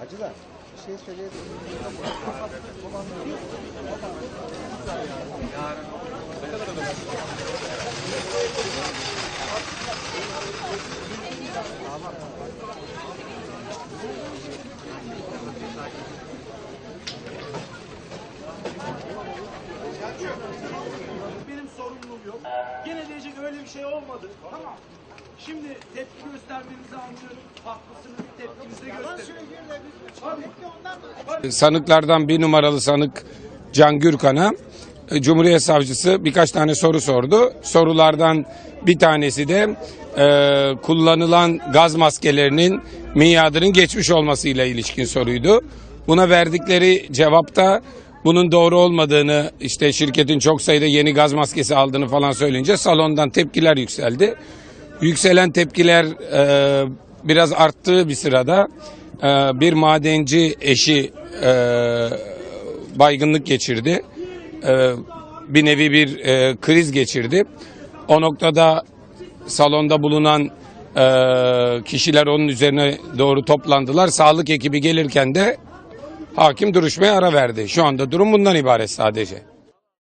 Hacı da bir şey söyleyebilirim. Şey olmadı. Tamam. Şimdi tepki göstermenizi anlıyorum. Haklısınız. Tepkinizi gösterin. Sanıklardan bir numaralı sanık Can Gürkan'a e, Cumhuriyet Savcısı birkaç tane soru sordu. Sorulardan bir tanesi de e, kullanılan gaz maskelerinin miadının geçmiş olmasıyla ilişkin soruydu. Buna verdikleri cevapta bunun doğru olmadığını işte şirketin çok sayıda yeni gaz maskesi aldığını falan söyleyince salondan tepkiler yükseldi. Yükselen tepkiler e, biraz arttığı bir sırada e, bir madenci eşi e, baygınlık geçirdi. E, bir nevi bir e, kriz geçirdi. O noktada salonda bulunan e, kişiler onun üzerine doğru toplandılar. Sağlık ekibi gelirken de hakim duruşmaya ara verdi. Şu anda durum bundan ibaret sadece.